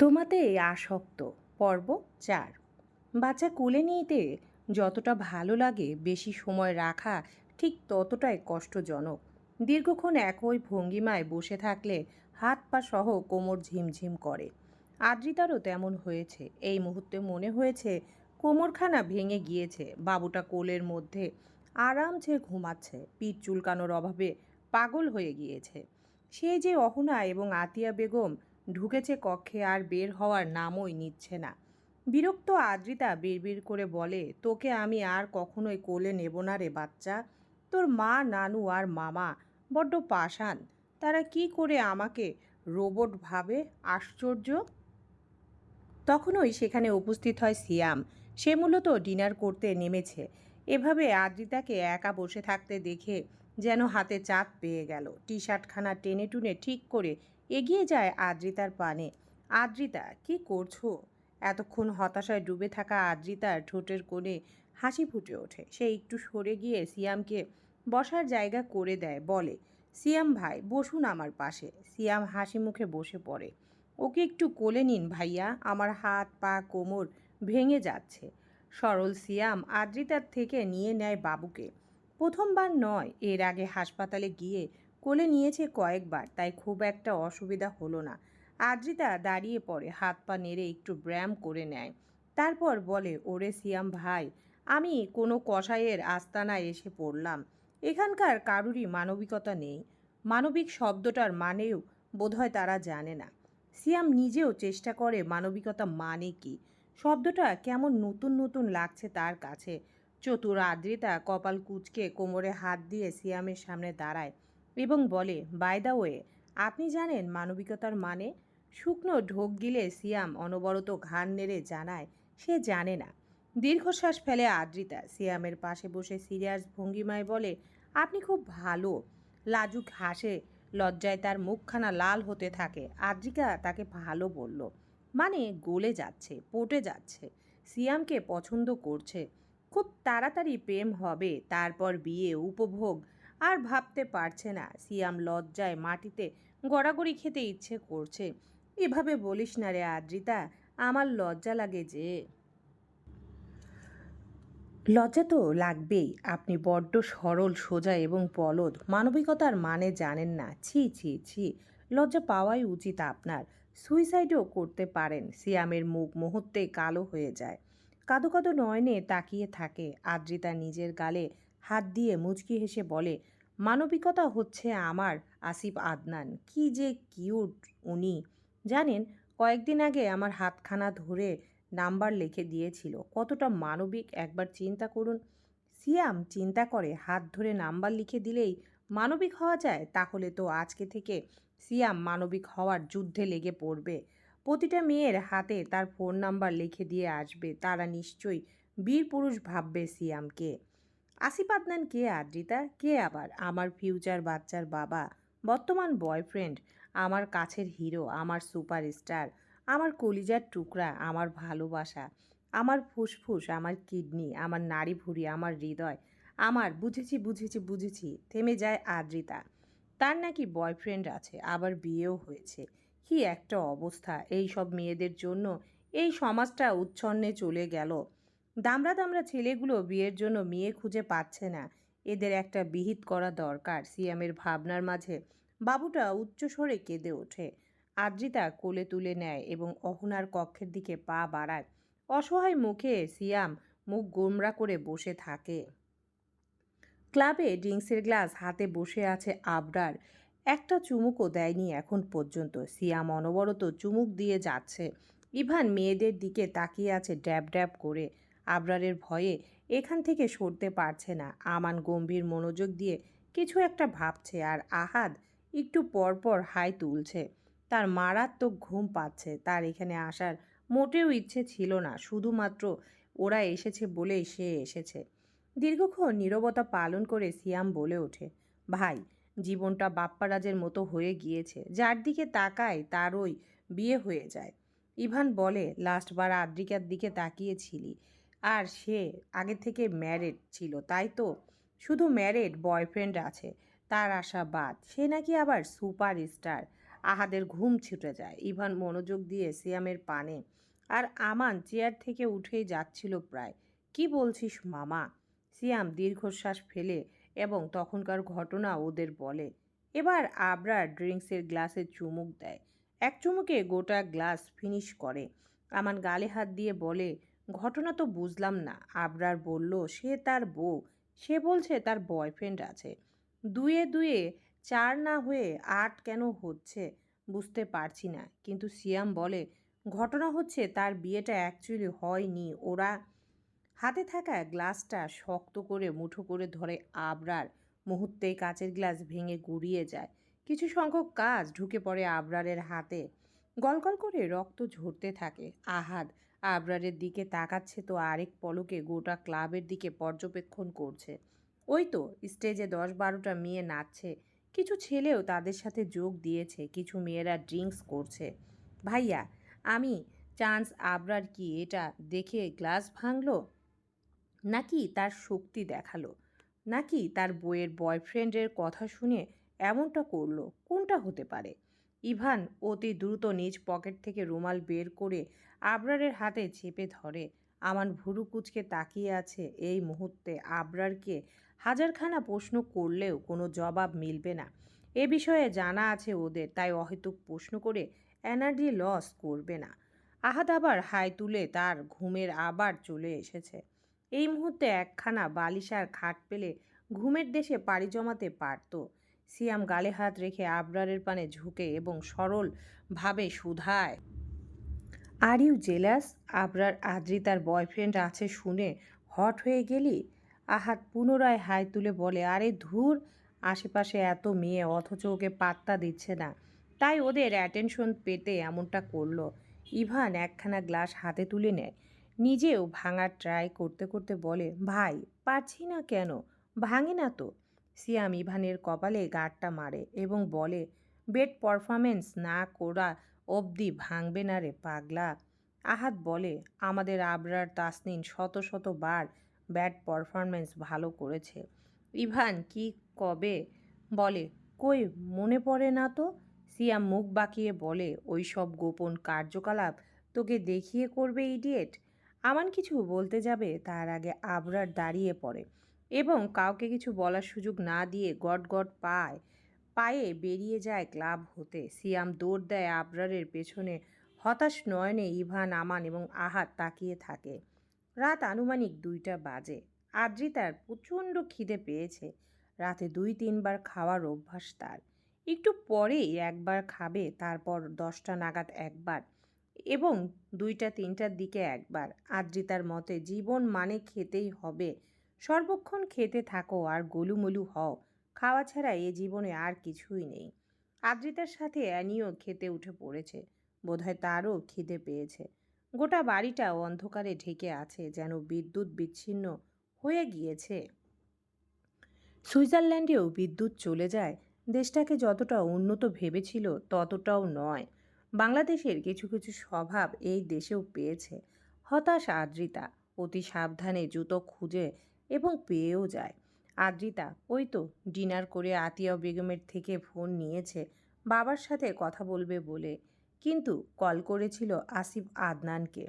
তোমাতে আসক্ত। পর্ব চার। বাচ্চা কোলে নিতে যতটা ভালো লাগে বেশি সময় রাখা ঠিক ততটাই কষ্টজনক। দীর্ঘক্ষণ একই ভঙ্গিমায় বসে থাকলে হাত পা সহ কোমর ঝিমঝিম করে। আদ্রিতারও তেমন হয়েছে। এই মুহূর্তে মনে হয়েছে কোমরখানা ভেঙে গিয়েছে। বাবুটা কোলের মধ্যে আরামছে ঘুমাচ্ছে। পিঠ চুলকানোর অভাবে পাগল হয়ে গিয়েছে। সেই যে অহনা এবং আতিয়া বেগম ঢুকেছে কক্ষে আর বের হওয়ার নামই নিচ্ছে না। বিরক্ত আদ্রিতা বিড়বিড় করে বলে, তোকে আমি আর কখনোই কোলে নেব না রে বাচ্চা। তোর মা, নানু আর মামা বড্ড পাষাণ। তারা কি করে আমাকে রোবট ভাবে? আশ্চর্য? তখনই সেখানে উপস্থিত হয় সিয়াম। সে মূলত ডিনার করতে নেমেছে। এভাবে আদ্রিতাকে একা বসে থাকতে দেখে যেন হাতে চাঁদ পেয়ে গেল। টি শার্টখানা টেনে টুনে ঠিক করে এগিয়ে যায় আদ্রিতার পানে। আদ্রিতা, কি করছ? এতক্ষণ হতাশায় ডুবে থাকা আদ্রিতার ঠোঁটের কোণে হাসি ফুটে ওঠে। সে একটু সরে গিয়ে সিয়ামকে বসার জায়গা করে দেয়, বলে, সিয়াম ভাই, বসুন আমার পাশে। সিয়াম হাসি মুখে বসে পড়ে। ওকে একটু কোলে নিন ভাইয়া, আমার হাত, পা, কোমর ভেঙে যাচ্ছে। সরল সিয়াম আদ্রিতার থেকে নিয়ে নেয় বাবুকে। প্রথমবার নয়, এর আগে হাসপাতালে গিয়ে কোলে নিয়েছে কয়েকবার, তাই খুব একটা অসুবিধা হলো না। আদ্রিতা দাঁড়িয়ে পড়ে, হাত পা নেড়ে একটু ব্যায়াম করে নেয়। তারপর বলে, ওরে সিয়াম ভাই, আমি কোনো কষাইয়ের আস্তানায় এসে পড়লাম। এখানকার কারুরই মানবিকতা নেই। মানবিক শব্দটার মানেও বোধহয় তারা জানে না। সিয়াম নিজেও চেষ্টা করে মানবিকতা মানে কি। শব্দটা কেমন নতুন নতুন লাগছে তার কাছে। চতুর আদ্রিতা কপাল কুচকে কোমরে হাত দিয়ে সিয়ামের সামনে দাঁড়ায়। এবং বলে বাই দা ওয়ে আপনি জানেন মানবিকতার মানে? শুকনো ঢোক গিলে সিয়াম অনবরত ঘাড় নেড়ে জানায়, সে জানে না। দীর্ঘশ্বাস ফেলে আদ্রিতা সিয়ামের পাশে বসে সিরিয়াস ভঙ্গিমায় বলে, আপনি খুব ভালো। লাজুক হাসে, লজ্জায় তার মুখখানা লাল হতে থাকে। আদ্রিকা তাকে ভালো বলল। মানে গলে যাচ্ছে, পটে যাচ্ছে। সিয়ামকে পছন্দ করছে। খুব তাড়াতাড়ি প্রেম হবে, তারপর বিয়ে, উপভোগ আর ভাবতে পারছে না। সিয়াম লজ্জায় মাটিতে গড়াগড়ি খেতে ইচ্ছে করছে। এভাবে বলিস না রে আদ্রিতা, আমার লজ্জা লাগে যে। লজ্জা তো লাগবেই। আপনি বড্ড সরল, সোজা এবং পলদ মানবিকতার মানে জানেন না। ছি ছি ছি। লজ্জা পাওয়াই উচিত আপনার। সুইসাইডও করতে পারেন। সিয়ামের মুখ মুহূর্তে কালো হয়ে যায়। কাদো কাদো নয়নে তাকিয়ে থাকে। আদ্রিতা নিজের গালে হাত দিয়ে মুচকি হেসে বলে, মানবিকতা হচ্ছে আমার আসিফ আদনান। কি যে কিউট উনি। জানেন, কয়েকদিন আগে আমার হাতখানা ধরে নাম্বার লিখে দিয়েছিল। কতটা মানবিক, একবার চিন্তা করুন। সিয়াম চিন্তা করে হাত ধরে নাম্বার লিখে দিলেই মানবিক হওয়া যায়? তাহলে তো আজকে থেকে সিয়াম মানবিক হওয়ার যুদ্ধে লেগে পড়বে। প্রতিটা মেয়ের হাতে তার ফোন নাম্বার লিখে দিয়ে আসবে। তারা নিশ্চয়ই বীর পুরুষ ভাববে সিয়ামকে। আসিফ কে আদ্রিতা, কে আবার? আমার ফিউচার বাচ্চার বাবা, বর্তমান বয়ফ্রেন্ড আমার কাছের হিরো আমার সুপারস্টার আমার কলিজার টুকরা, আমার ভালোবাসা, আমার ফুসফুস, আমার কিডনি আমার নাড়ি ভুড়ি, আমার হৃদয়, আমার বুঝেছি বুঝেছি বুঝেছি, থেমে যায় আদ্রিতা। তার নাকি বয়ফ্রেন্ড আছে, আবার বিয়েও হয়েছে। কি একটা অবস্থা এই সব মেয়েদের জন্য এই সমাজটা উচ্ছন্নে চলে গেল। দামড়া দামড়া ছেলেগুলো বিয়ের জন্য মেয়ে খুঁজে পাচ্ছে না। এদের একটা বিহিত করা দরকার। সিয়ামের ভাবনার মাঝে বাবুটা উচ্চস্বরে কেঁদে ওঠে। আদ্রিতা কোলে তুলে নেয় এবং অহনার কক্ষের দিকে পা বাড়ায়। অসহায় মুখে সিয়াম মুখ গোমরা করে বসে থাকে। ক্লাবে ড্রিঙ্কসের গ্লাস হাতে বসে আছে আবরার। একটা চুমুকও দেয়নি এখন পর্যন্ত। সিয়াম অনবরত চুমুক দিয়ে যাচ্ছে। ইভান মেয়েদের দিকে তাকিয়ে আছে ড্যাব ড্যাব করে। আবরারের ভয়ে এখান থেকে সরতে পারছে না। আমান গম্ভীর মনোযোগ দিয়ে কিছু একটা ভাবছে আর আহাদ একটু পরপর হাই তুলছে। তার মারাত্মক ঘুম পাচ্ছে। তার এখানে আসার মোটেও ইচ্ছে ছিল না। শুধুমাত্র ওরা এসেছে বলেই সে এসেছে। দীর্ঘক্ষণ নীরবতা পালন করে সিয়াম বলে ওঠে, ভাই, জীবনটা বাপ্পারাজের মতো হয়ে গিয়েছে। যার দিকে তাকায় তারই বিয়ে হয়ে যায়। ইভান বলে, লাস্টবার আদ্রিকার দিকে তাকিয়েছিলি। আর সে আগে থেকে ম্যারেড ছিল, তাই তো? শুধু ম্যারেড বয়ফ্রেন্ড আছে, তার আশা বাদ। সে নাকি আবার সুপার স্টার আহাদের ঘুম ছুটে যায়। ইভান মনোযোগ দিয়ে সিয়ামের পানে আর আমান চেয়ার থেকে উঠেই যাচ্ছিল প্রায়। কি বলছিস মামা? সিয়াম দীর্ঘশ্বাস ফেলে এবং তখনকার ঘটনা ওদের বলে। এবার আবরার ড্রিঙ্কসের গ্লাসে চুমুক দেয়। এক চুমুকে গোটা গ্লাস ফিনিশ করে। আমান গালে হাত দিয়ে বলে ঘটনা তো বুঝলাম না। আবরার বলল, সে তার বউ। সে বলছে তার বয়ফ্রেন্ড আছে। দুয়ে দুয়ে চার না হয়ে আট কেন হচ্ছে বুঝতে পারছি না। কিন্তু সিয়াম বলে, ঘটনা হচ্ছে তার বিয়েটা অ্যাকচুয়ালি হয়নি। ওরা হাতে থাকা গ্লাসটা শক্ত করে মুঠো করে ধরে আবরার মুহূর্তেই কাচের গ্লাস ভেঙে গুড়িয়ে যায়। কিছু সংখ্যক কাজ ঢুকে পড়ে আবরারের হাতে। গলগল করে রক্ত ঝরতে থাকে। আহাদ আবরারের দিকে তাকাচ্ছে তো আরেক পলকে গোটা ক্লাবের দিকে পর্যবেক্ষণ করছে। ওই তো, স্টেজে দশ বারোটা মেয়ে নাচছে। কিছু ছেলেও তাদের সাথে যোগ দিয়েছে, কিছু মেয়েরা ড্রিঙ্কস করছে। ভাইয়া, আমি চান্স আবরার কি এটা দেখে গ্লাস ভাঙলো? নাকি তার শক্তি দেখাল? নাকি তার বইয়ের বয়ফ্রেন্ডের কথা শুনে এমনটা করল? কোনটা হতে পারে? ইভান অতি দ্রুত নিজ পকেট থেকে রুমাল বের করে আবরারের হাতে চেপে ধরে। আমান ভুরু কুচকে তাকিয়ে আছে এই মুহূর্তে আবরারকে। হাজারখানা প্রশ্ন করলেও কোনো জবাব মিলবে না। এ বিষয়ে জানা আছে ওদের, তাই অহেতুক প্রশ্ন করে এনার্জি লস করবে না। আহাদ আবার হাই তুলে তার ঘুমের আবার চলে এসেছে। এই মুহূর্তে একখানা বালিশার খাট পেলে ঘুমের দেশে পাড়ি জমাতে পারত। সিয়াম গালে হাত রেখে আবরারের পানে ঝুঁকে এবং সরলভাবে শুধায়। আর ইউ জেলাস আবরার আদ্রিতার বয়ফ্রেন্ড আছে শুনে হট হয়ে গেলি? আহাত পুনরায় হাই তুলে বলে, আরে ধুর, আশেপাশে এত মেয়ে, অথচ ওকে পাত্তা দিচ্ছে না। তাই ওদের অ্যাটেনশন পেতে এমনটা করল। ইভান একখানা গ্লাস হাতে তুলে নেয়। নিজেও ভাঙার ট্রাই করতে করতে বলে, ভাই, পারছি না কেন? ভাঙে না তো? সিয়াম ইভানের কপালে গাঁটটা মারে এবং বলে, বেড পারফরমেন্স না করা অবধি ভাঙবে না রে পাগলা। আহাত বলে, আমাদের আবরার তাসনিন শত শত বার ব্যাড পারফরমেন্স ভালো করেছে। ইভান, কি কবে? বলে, কই, মনে পড়ে না তো? সিয়াম মুখ বাঁকিয়ে বলে, ওই সব গোপন কার্যকলাপ তোকে দেখিয়ে করবে ইডিয়েট? আমান কিছু বলতে যাবে, তার আগে আবরার দাঁড়িয়ে পড়ে এবং কাউকে কিছু বলার সুযোগ না দিয়ে গট গট পায়। পায়ে বেরিয়ে যায় ক্লাব হতে। সিয়াম দৌড় দেয় আবরারের পেছনে। হতাশ নয়নে ইভান, আমান এবং আহাত তাকিয়ে থাকে। রাত আনুমানিক দুইটা বাজে। আদ্রিতার প্রচণ্ড খিদে পেয়েছে। রাতে দুই, তিনবার খাওয়ার অভ্যাস তার। একটু পরেই একবার খাবে, তারপর দশটা নাগাদ একবার এবং দুইটা, তিনটার দিকে একবার। আদ্রিতার মতে, জীবন মানে খেতেই হবে। সর্বক্ষণ খেতে থাকো আর গোলুমলু হও। খাওয়া ছাড়া এ জীবনে আর কিছুই নেই। আদ্রিতার সাথে অ্যানিও খেতে উঠে পড়েছে। বোধহয় তারও খিদে পেয়েছে। গোটা বাড়িটা অন্ধকারে ঢেকে আছে যেন বিদ্যুৎ বিচ্ছিন্ন হয়ে গিয়েছে। সুইজারল্যান্ডেও বিদ্যুৎ চলে যায়। দেশটাকে যতটা উন্নত ভেবেছিল ততটাও নয়। বাংলাদেশের কিছু কিছু স্বভাব এই দেশেও পেয়েছে। হতাশ আদ্রিতা অতি সাবধানে জুতো খুঁজে এবং পেয়েও যায়। আদ্রিতা, ওই তো, ডিনার করে আতিয়া বেগমের থেকে ফোন নিয়েছে, বাবার সাথে কথা বলবে বলে। কিন্তু কল করেছিল আসিফ আদনানকে।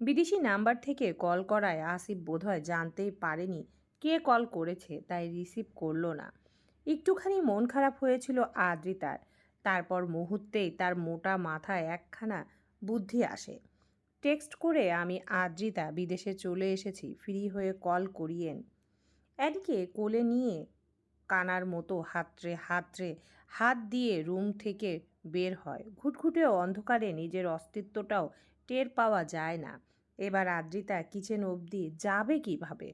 বিদেশি নাম্বার থেকে কল করায় আসিফ বোধহয় জানতেই পারেনি কে কল করেছে, তাই রিসিভ করল না। একটুখানি মন খারাপ হয়েছিল আদ্রিতার। তারপর মুহূর্তেই তার মোটা মাথায় একখানা বুদ্ধি আসে। টেক্সট করে, আমি আদ্রিতা, বিদেশে চলে এসেছি, ফ্রি হয়ে কল করিয়েন। অ্যাডিকে কোলে নিয়ে কানার মতো হাতড়ে হাতড়ে হাত দিয়ে রুম থেকে বের হয়। ঘুটঘুটে অন্ধকারে নিজের অস্তিত্বটাও টের পাওয়া যায় না। এবার আদ্রিতা কিচেন অবধি যাবে কীভাবে?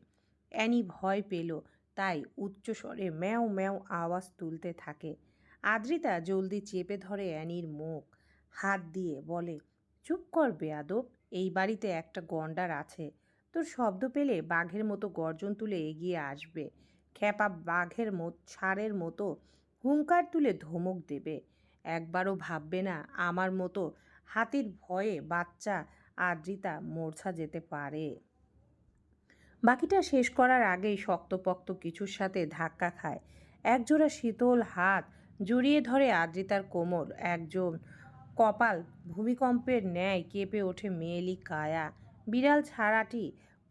অ্যানি ভয় পেল, তাই উচ্চস্বরে ম্যাও ম্যাও আওয়াজ তুলতে থাকে। আদ্রিতা জলদি চেপে ধরে অ্যানির মুখ, হাত দিয়ে বলে, চুপ কর বেয়াদব, এই বাড়িতে একটা গন্ডার আছে। তোর শব্দ পেলে বাঘের মতো গর্জন তুলে এগিয়ে আসবে। খ্যাপা বাঘের মত ছাড়ের মতো হুঙ্কার তুলে ধমক দেবে। একবারও ভাববে না আমার মতো হাতির ভয়ে বাচ্চা আদ্রিতা মূর্ছা যেতে পারে। বাকিটা শেষ করার আগেই শক্তপক্ত কিছুর সাথে ধাক্কা খায়। একজোড়া শীতল হাত জড়িয়ে ধরে আদ্রিতার কোমর। একজন কপাল ভূমিকম্পের ন্যায় কেঁপে ওঠে মেয়েলি কায়া। বিড়াল ছাড়াটি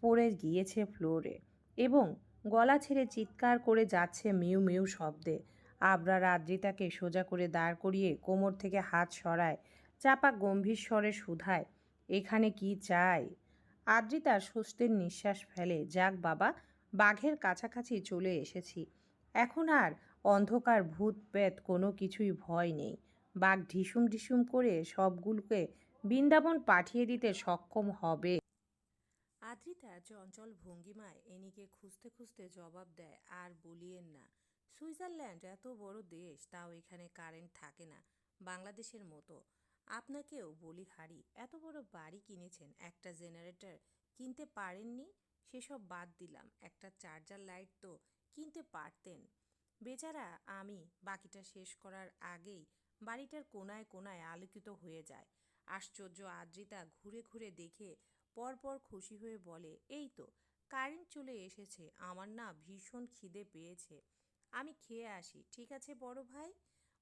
পড়ে গিয়েছে ফ্লোরে এবং গলা ছেড়ে চিৎকার করে যাচ্ছে মিউ মিউ শব্দে। আবরার আদ্রিতাকে সোজা করে দাঁড় করিয়ে কোমর থেকে হাত সরায়, চাপা গম্ভীর স্বরে শুধায়, এখানে কি চাই? আদ্রিতা স্বস্তির নিঃশ্বাস ফেলে, যাক বাবা, বাঘের কাছাকাছি চলে এসেছি। এখন আর অন্ধকার ভূত পেত কোনো কিছুই ভয় নেই। বাঘ ঢিসুম ঢিসুম করে সবগুলোকে বৃন্দাবন পাঠিয়ে দিতে সক্ষম হবে। আদ্রিতা চঞ্চল ভঙ্গিমায় এনিকে খুঁজতে খুঁজতে জবাব দেয়, আর বলিয়েন না। সুইজারল্যান্ড এত বড় দেশ, তাও এখানে কারেন্ট থাকে না, বাংলাদেশের মতো। আপনাকেও বলি হারি, এত বড় বাড়ি কিনেছেন, একটা জেনারেটর কিনতে পারেননি? সেসব বাদ দিলাম, একটা চার্জার লাইট তো কিনতে পারতেন। বেচারা, আমি, বাকিটা শেষ করার আগেই বাড়িটার কোনায় কোনায় আলোকিত হয়ে যায়। আশ্চর্য আদ্রিতা ঘুরে ঘুরে দেখে পরপর খুশি হয়ে বলে, এই তো, কারেন্ট চলে এসেছে, আমার না ভীষণ খিদে পেয়েছে। আমি খেয়ে আসি, ঠিক আছে বড় ভাই?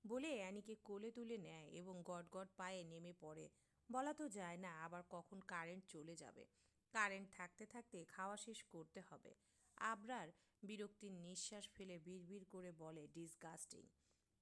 বলে অ্যানিকে কোলে তুলে নেয় এবং গটগট পায়ে নেমে পড়ে। বলা তো যায় না আবার কখন কারেন্ট চলে যাবে। কারেন্ট থাকতে থাকতে খাওয়া শেষ করতে হবে। আবরার বিরক্তির নিঃশ্বাস ফেলে বিড়বিড় করে বলে, ডিসগাস্টিং।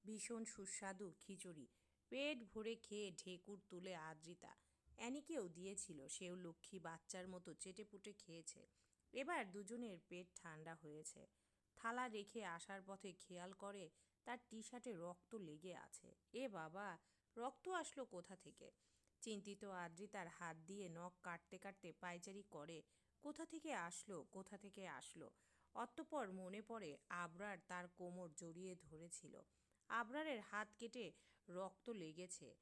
ভীষণ সুস্বাদু খিচুড়ি। পেট ভরে খেয়ে ঢেকুর তুলে আদ্রিতা। অ্যানিকেও দিয়েছিল, সেও লক্ষ্মী বাচ্চার মতো চেটেপুটে খেয়েছে। এবার দুজনের পেট ঠান্ডা হয়েছে। থালা রেখে আসার পথে খেয়াল করে তার টি শার্টে রক্ত লেগে আছে। এ বাবা, রক্ত আসলো কোথা থেকে? চিন্তিত আদ্রিতার হাত দিয়ে নখ কাটতে কাটতে পায়চারি করে, কোথা থেকে আসলো, কোথা থেকে আসলো? অতঃপর মনে পড়ে আবরার তার কোমর জড়িয়ে ধরেছিল। আবরারের হাত কেটে রক্ত লেগেছে।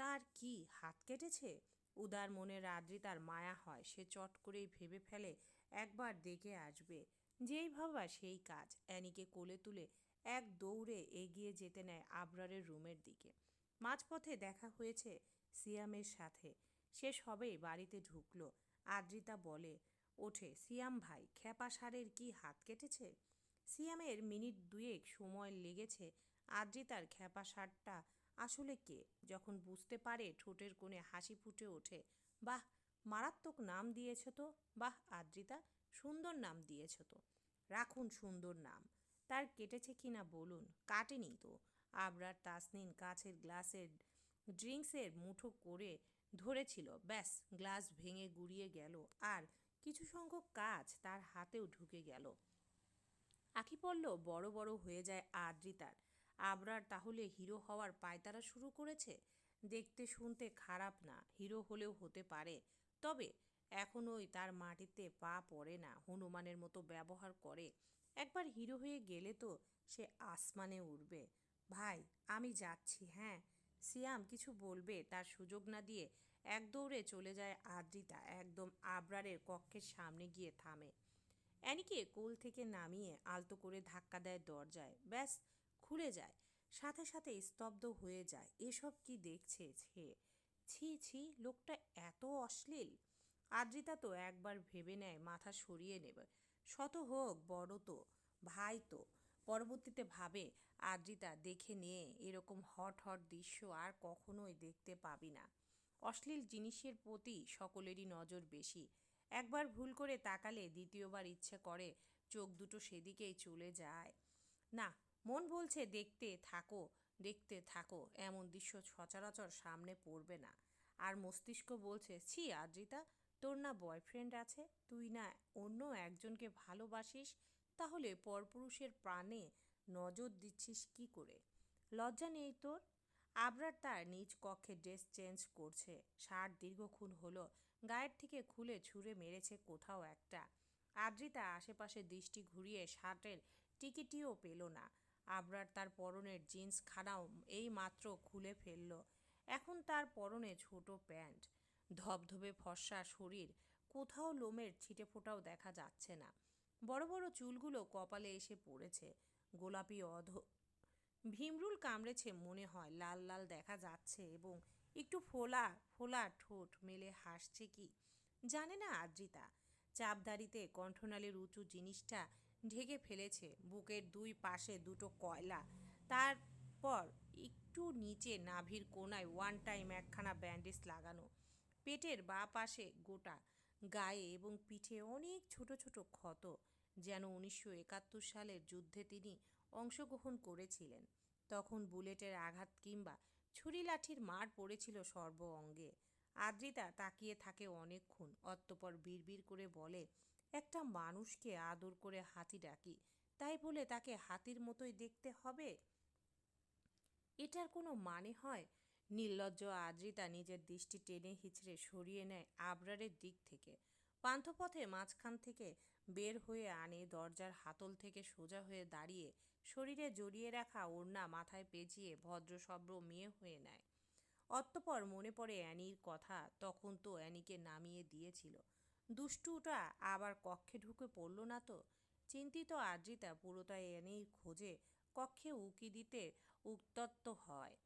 তার কি হাত কেটেছে? উদার মনের আদ্রিতার মায়া হয়। সে চট করেই ভেবে ফেলে, একবার দেখে আসবে। যেই ভাবা সেই কাজ। অ্যানিকে কোলে তুলে এক দৌড়ে এগিয়ে যেতে নেয় আবরারের রুমের দিকে। মাঝপথে দেখা হয়েছে সিয়ামের সাথে। সে হবেই বাড়িতে ঢুকলো। আদ্রিতা বলে, ওঠে, সিয়াম ভাই, খ্যাপা সারের কি হাত কেটেছে? সিয়ামের মিনিট দুয়েক সময় লেগেছে আদ্রিতার খ্যাপা সারটা আসলে কে? যখন বুঝতে পারে ঠোঁটের কোণে হাসি ফুটে ওঠে, বাহ, মারাত্মক নাম দিয়েছ তো, বাহ, আদ্রিতা, সুন্দর নাম দিয়েছ তো, রাখুন সুন্দর নাম। তার কেটেছে কি না বলুন, কাটেনি তো। আবরার তাসনিন কাছের গ্লাসের ড্রিঙ্কসের মুঠো করে ধরেছিল। ব্যাস, গ্লাস ভেঙে গুড়িয়ে গেল আর কিছু সংখ্যক কাজ তার হাতেও ঢুকে গেল। আখি পড়ল, বড় বড় হয়ে যায় আদ্রিতার। আবরার তাহলে হিরো হওয়ার পায়তারা শুরু করেছে? দেখতে শুনতে খারাপ না, হিরো হলেও হতে পারে। তবে এখনোই তার মাটিতে পা পড়ে না, হনুমানের মতো ব্যবহার করে। একবার হিরো হয়ে গেলে তো সে আসমানে উঠবে ভাই, আমি যাচ্ছি হ্যাঁ। সিয়াম কিছু বলবে, তার সুযোগ না দিয়ে এক দৌড়ে চলে যায় আদ্রিতা, একদম আবরারের কক্ষের সামনে গিয়ে থামে। অ্যানিকে কোল থেকে নামিয়ে আলতো করে ধাক্কা দেয় দরজায়। ব্যাস খুলে যায়, সাথে সাথে স্তব্ধ হয়ে যায়। এসব কি দেখছে ছে? ছি ছি, লোকটা এত অশ্লীল। আদ্রিতা তো একবার ভেবে নেয়, মাথা সরিয়ে নেবে। শত হোক, বড় তো, ভাই তো। পরবর্তীতে ভাবে, আদ্রিতা দেখে নিয়ে এরকম হট হট দৃশ্য আর কখনোই দেখতে পাবি না। অশ্লীল জিনিসের প্রতি সকলেরই নজর বেশি। একবার ভুল করে তাকালে দ্বিতীয়বার ইচ্ছে করে চোখ দুটো সেদিকেই চলে যায়। না মন বলছে দেখতে থাকো দেখতে থাকো, এমন দৃশ্য সচরাচর সামনে পড়বে না। আর মস্তিষ্ক বলছে, ছি, আদ্রিতা, তোর না বয়ফ্রেন্ড আছে? তুই না অন্য একজনকে ভালোবাসিস? তাহলে পরপুরুষের প্রাণে নজর দিচ্ছিস কি করে? লজ্জা নেই তোর? আবরার তার নিজ কক্ষে ড্রেস চেঞ্জ করছে। শার্ট দীর্ঘক্ষণ হলো, গায়ের থেকে খুলে ছুঁড়ে মেরেছে কোথাও একটা। আদ্রিতা আশেপাশে দৃষ্টি ঘুরিয়ে শার্টের টিকিটিও পেল না। আবরার তার পরনের জিন্স খানাও এই মাত্র খুলে ফেলল। এখন তার পরনে ছোট প্যান্ট। ধবধবে ফর্সা শরীর। কোথাও লোমের ছিটে ফোটাও দেখা যাচ্ছে না। বড় বড় চুলগুলো কপালে এসে পড়েছে। গোলাপি অধ, ভীমরুল কামড়েছে মনে হয়। লাল লাল দেখা যাচ্ছে এবং একটু ফোলা ফোলা ঠোঁট মেলে হাসছে কি? জানে না আদ্রিতা। চাপদারিতে কণ্ঠনালীর উঁচু জিনিসটা ঢেকে ফেলেছে বুকের দুই পাশে দুটো কয়লা। তারপর একটু নিচে নাভির কোনায় ওয়ান টাইম একখানা ব্যান্ডেজ লাগানো। পেটের বা পাশে গোটা গায়ে এবং পিঠে অনেক ছোট ছোট ক্ষত যেন উনিশশো একাত্তর সালের যুদ্ধে তিনি অংশগ্রহণ করেছিলেন। তখন বুলেটের আঘাত কিংবা ছুরি লাঠির মার পড়েছিল সর্ব অঙ্গে। আদ্রিতা তাকিয়ে থাকে অনেকক্ষণ, অতঃপর বিড়বিড় করে বলে একটা মানুষকে আদর করে হাতি ডাকি, তাই বলে তাকে হাতির মতোই দেখতে হবে? এটার কোনো মানে হয়? নির্লজ্জ আদ্রিতা নিজের দৃষ্টি টেনে হিচড়ে সরিয়ে নেয় আবরারের দিক থেকে। পান্থপথে মাঝখান থেকে বের হয়ে আনে দরজার হাতল থেকে সোজা হয়ে দাঁড়িয়ে শরীরে জড়িয়ে রাখা ওড়না মাথায় পেঁচিয়ে ভদ্রসভ্র মেয়ে হয়ে নেয়। অতঃপর মনে পড়ে অ্যানির কথা, তখন তো অ্যানিকে নামিয়ে দিয়েছিল। দুষ্টুটা আবার কক্ষে ঢুকে পড়ল না তো। চিন্তিত আদ্রিতা পুরোটাই অ্যানির খোঁজে কক্ষে উকি দিতে উত্তত্ত হয়।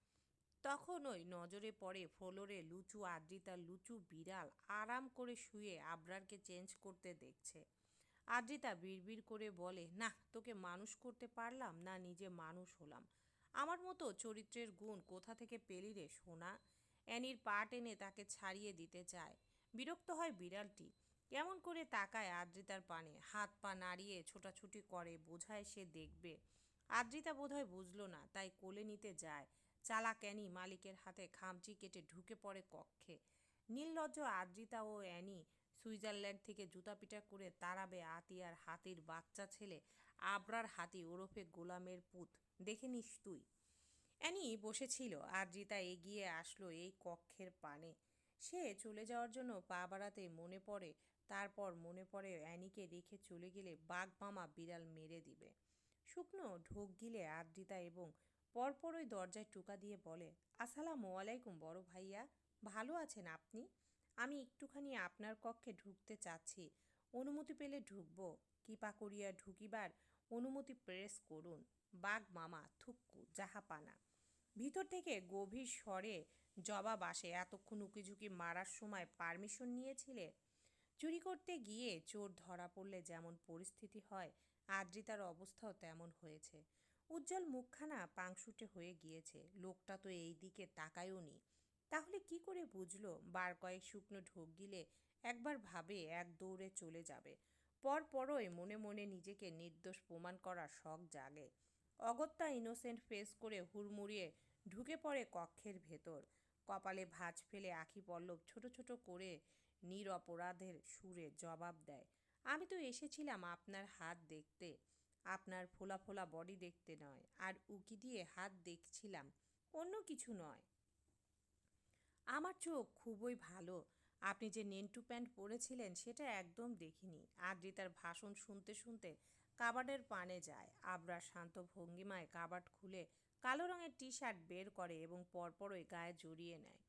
তখন ওই নজরে পড়ে ফ্লোরে লুচু আদ্রিতার লুচু বিড়াল আরাম করে শুয়ে আবরারকে চেঞ্জ করতে দেখছে। আদ্রিতা বিড়বিড় করে বলে, না, তোকে মানুষ করতে পারলাম না, নিজে মানুষ হলাম। আমার মতো চরিত্রের গুণ কোথা থেকে পেলি রে সোনা? অ্যানির পা টেনে তাকে ছাড়িয়ে দিতে চায়। বিরক্ত হয় বিড়ালটি। কেমন করে তাকায় আদ্রিতার পানে? হাত পা নাড়িয়ে ছোটাছুটি করে, বোঝায় সে দেখবে। আদ্রিতা বোধহয় বুঝলো না, তাই কোলে নিতে যায়। চালাক অ্যানি মালিকের হাতে খামচি কেটে ঢুকে পড়ে কক্ষে। নীললজ্জ আদ্রিতা ও অ্যানি সুইজারল্যান্ড থেকে জুতা পিটা করে তাড়াবে আতিয়ার হাতির বাচ্চা ছেলে আবরার হাতি ওরফে গোলামের পুত। দেখে নিস তুই। অ্যানি বসেছিল, আদ্রিতা এগিয়ে আসলো এই কক্ষের পানে। সে চলে যাওয়ার জন্য পা বাড়াতে মনে পড়ে। তারপর মনে পড়ে অ্যানিকে রেখে চলে গেলে বাঘ মামা বিড়াল মেরে দিবে। শুকনো ঢোক গিলে আদ্রিতা এবং পরপরই দরজায় টোকা দিয়ে বলে, আসসালামু আলাইকুম বড় ভাইয়া, ভালো আছেন আপনি? আমি একটুখানি আপনার কক্ষে ঢুকতে চাচ্ছি। অনুমতি পেলে ঢুকবো। কৃপা করিয়া ঢুকিবার অনুমতি প্রেস করুন। বাঘ মামা থুক্কু জাহাপানা ভিতর থেকে গভীর স্বরে জবাব আসে। এতক্ষণ উকিঝুঁকি মারার সময় পারমিশন নিয়েছিলে? চুরি করতে গিয়ে চোর ধরা পড়লে যেমন পরিস্থিতি হয়, আদ্রিতার অবস্থাও তেমন হয়েছে। উজ্জ্বল মুখখানা পাংশুটে হয়ে গিয়েছে। লোকটা তো এই দিকে তাকায়ও নি। তাহলে কি করে বুঝলো? বার কয়েক শুকনো ঢোক গিলে একবার ভাবে এক দৌড়ে চলে যাবে। পরপরই মনে মনে নিজেকে নির্দোষ প্রমাণ করার শখ জাগে। অগত্যা ইনোসেন্ট ফেস করে হুড়মুড়িয়ে ঢুকে পড়ে কক্ষের ভেতর। কপালে ভাঁজ ফেলে আখি পল্লব ছোট ছোট করে নিরপরাধের সুরে জবাব দেয়। আমি তো এসেছিলাম আপনার হাত দেখতে। আপনার ফোলা ফোলা বডি দেখতে নয়, আর উকি দিয়ে হাত দেখছিলাম। অন্য কিছু নয়। আমার চোখ খুবই ভালো। আপনি যে নেন্টু প্যান্ট পরেছিলেন সেটা একদম দেখিনি। আদ্রিতার ভাষণ শুনতে শুনতে কাবাডের পানে যায়। আবরা শান্ত ভঙ্গিমায় কাবাড খুলে কালো রঙের টি শার্ট বের করে এবং পরপরই গায়ে জড়িয়ে নেয়।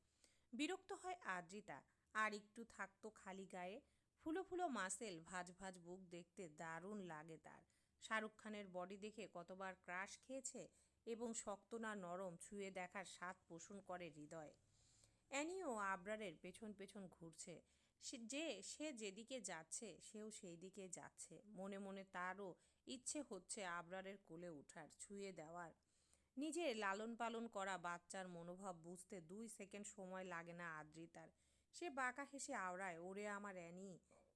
বিরক্ত হয় আদ্রিতা। আর একটু থাকতো খালি গায়ে। ফুলো ফুলো মাসেল ভাজ ভাজ বুক দেখতে দারুণ লাগে তার। শাহরুখ খানের বডি দেখে কতবার ক্রাশ খেয়েছে এবং শক্ত না নরম ছুঁয়ে দেখার স্বাদ পোষণ করে হৃদয়ে। অ্যানিও আবরারের পেছন পেছন ঘুরছে। যে, সে যেদিকে যাচ্ছে, সেও সেই দিকে যাচ্ছে। মনে মনে তারও ইচ্ছে হচ্ছে আবরারের কোলে ওঠার ছুঁয়ে দেওয়ার। নিজের লালন পালন করা বাচ্চার মনোভাব বুঝতে দুই সেকেন্ড সময় লাগে না আদ্রিতার। সে বাঁকা হেসে আওড়ায়, ওরে আমার অ্যানি,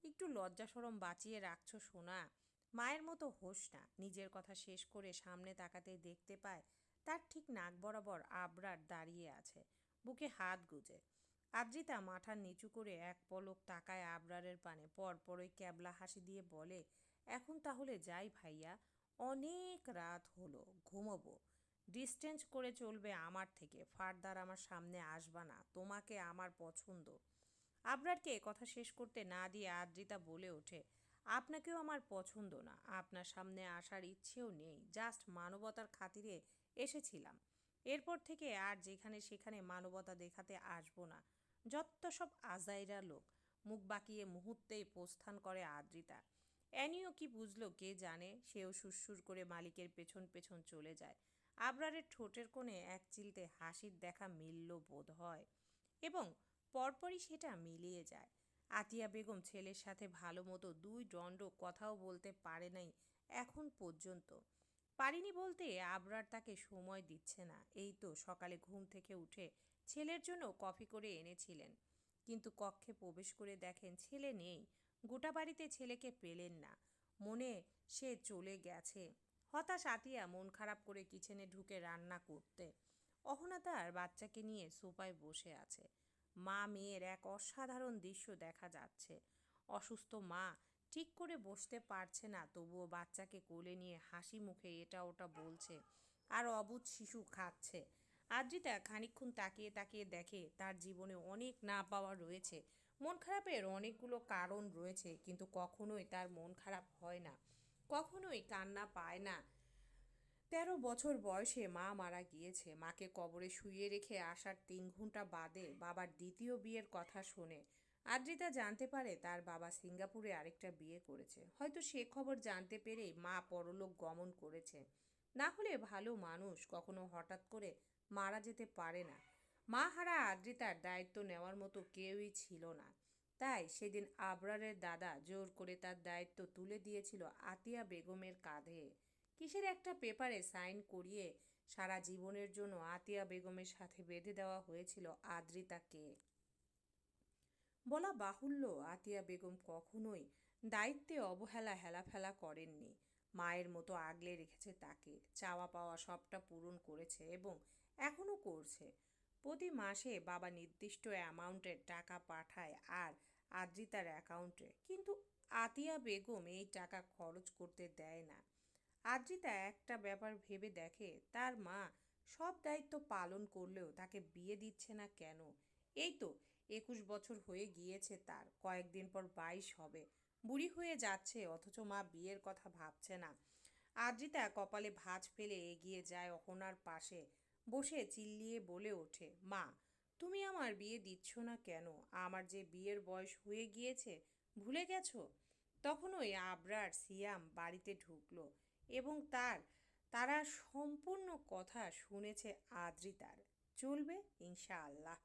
একটু লজ্জা সরম বাঁচিয়ে রাখছো সোনা। মায়ের মতো হোস না। নিজের কথা শেষ করে সামনে তাকাতে দেখতে পায়, তার ঠিক নাক বরাবর আবরার দাঁড়িয়ে আছে, বুকে হাত গুজে। আদ্রিতা মাথা নিচু করে এক পলক তাকায় আবরারের পানে পরপরই ক্যাবলা হাসি দিয়ে বলে, এখন তাহলে যাই ভাইয়া, অনেক রাত হলো, ঘুমোবো। ডিস্টেন্স করে চলবে আমার থেকে। ফার্দার আমার সামনে আসবা না, তোমাকে আমার পছন্দ। আবরারকে কথা শেষ করতে না দিয়ে আদ্রিতা বলে ওঠে, আপনাকেও আমার পছন্দ না, আপনার সামনে আসার ইচ্ছেও নেই জাস্ট মানবতার খাতিরে এসেছিলাম। এরপর থেকে আর যেখানে সেখানে মানবতা দেখাতে আসব না। যত সব আজাইরা লোক, মুখ বাঁকিয়ে মুহূর্তেই প্রস্থান করে আদ্রিতা। অ্যানিও কি বুঝলো কে জানে, সেও সুরসুর করে মালিকের পেছন পেছন চলে যায়। আবরারের ঠোঁটের কোণে এক চিলতে হাসির দেখা মিলল বোধ হয় এবং পরপরই সেটা মিলিয়ে যায়। আতিয়া বেগম ছেলের সাথে ভালো মতো দুই দণ্ড কথাও বলতে পারে নাই এখন পর্যন্ত। পারিনি বলতে আবরার তাকে সময় দিচ্ছে না। এই তো সকালে ঘুম থেকে উঠে ছেলের জন্য কফি করে এনেছিলেন। কিন্তু কক্ষে প্রবেশ করে দেখেন ছেলে নেই। গোটা বাড়িতে ছেলেকে পেলেন না। মনে সে চলে গেছে। হতাশ আতিয়া মন খারাপ করে কিচেনে ঢুকে রান্না করতে। অহনা তার বাচ্চাকে নিয়ে সোফায় বসে আছে। মা মেয়ের এক অসাধারণ দৃশ্য দেখা যাচ্ছে। অসুস্থ মা ঠিক করে বসতে পারছে না, তবুও বাচ্চাকে কোলে নিয়ে হাসি মুখে এটা ওটা বলছে, আর অবুধ শিশু খাচ্ছে। আদ্রিতা খানিকক্ষণ তাকিয়ে তাকিয়ে দেখে তার জীবনে অনেক না পাওয়া রয়েছে। মন খারাপের অনেকগুলো কারণ রয়েছে, কিন্তু কখনোই তার মন খারাপ হয় না। কখনোই কান্না পায় না। তেরো বছর বয়সে মা মারা গিয়েছে। মাকে কবরে শুয়ে রেখে আসার তিন ঘণ্টা বাদে বাবার দ্বিতীয় বিয়ের কথা শোনে। আদ্রিতা জানতে পারে তার বাবা সিঙ্গাপুরে আরেকটা বিয়ে করেছে। হয়তো সে খবর জানতে পেরেই মা পরলোক গমন করেছে। না হলে ভালো মানুষ কখনো হঠাৎ করে মারা যেতে পারে না। মা হারা আদ্রিতার দায়িত্ব নেওয়ার মতো কেউই ছিল না। তাই সেদিন আবরারের দাদা জোর করে তার দায়িত্ব তুলে দিয়েছিল আতিয়া বেগমের কাঁধে। কিসের একটা পেপারে সাইন করিয়ে সারা জীবনের জন্য আতিয়া বেগমের সাথে বেঁধে দেওয়া হয়েছিল আদ্রিতাকে? বলা বাহুল্য আতিয়া বেগম কখনোই দায়িত্বে অবহেলা হেলাফেলা করেননি। মায়ের মতো আগলে রেখেছে তাকে। চাওয়া পাওয়া সবটা পূরণ করেছে এবং এখনও করছে। প্রতি মাসে বাবা নির্দিষ্ট অ্যামাউন্টের টাকা পাঠায় আর আদ্রিতার অ্যাকাউন্টে। কিন্তু আতিয়া বেগম এই টাকা খরচ করতে দেয় না। আদ্রিতা একটা ব্যাপার ভেবে দেখে, তার মা সব দায়িত্ব পালন করলেও তাকে বিয়ে দিচ্ছে না কেন? এই তো একুশ বছর হয়ে গিয়েছে তার, কয়েকদিন পর বাইশ হবে। বুড়ি হয়ে যাচ্ছে, অথচ মা বিয়ের কথা ভাবছে না। আদ্রিতা কপালে ভাঁজ ফেলে এগিয়ে যায় অহনার পাশে, বসে চিল্লিয়ে বলে ওঠে, মা তুমি আমার বিয়ে দিচ্ছ না কেন? আমার যে বিয়ের বয়স হয়ে গিয়েছে, ভুলে গেছো? ওই আবরার সিয়াম বাড়িতে ঢুকলো এবং তার, তারা সম্পূর্ণ কথা শুনেছে আদ্রিতার চলবে ইনশাআল্লাহ।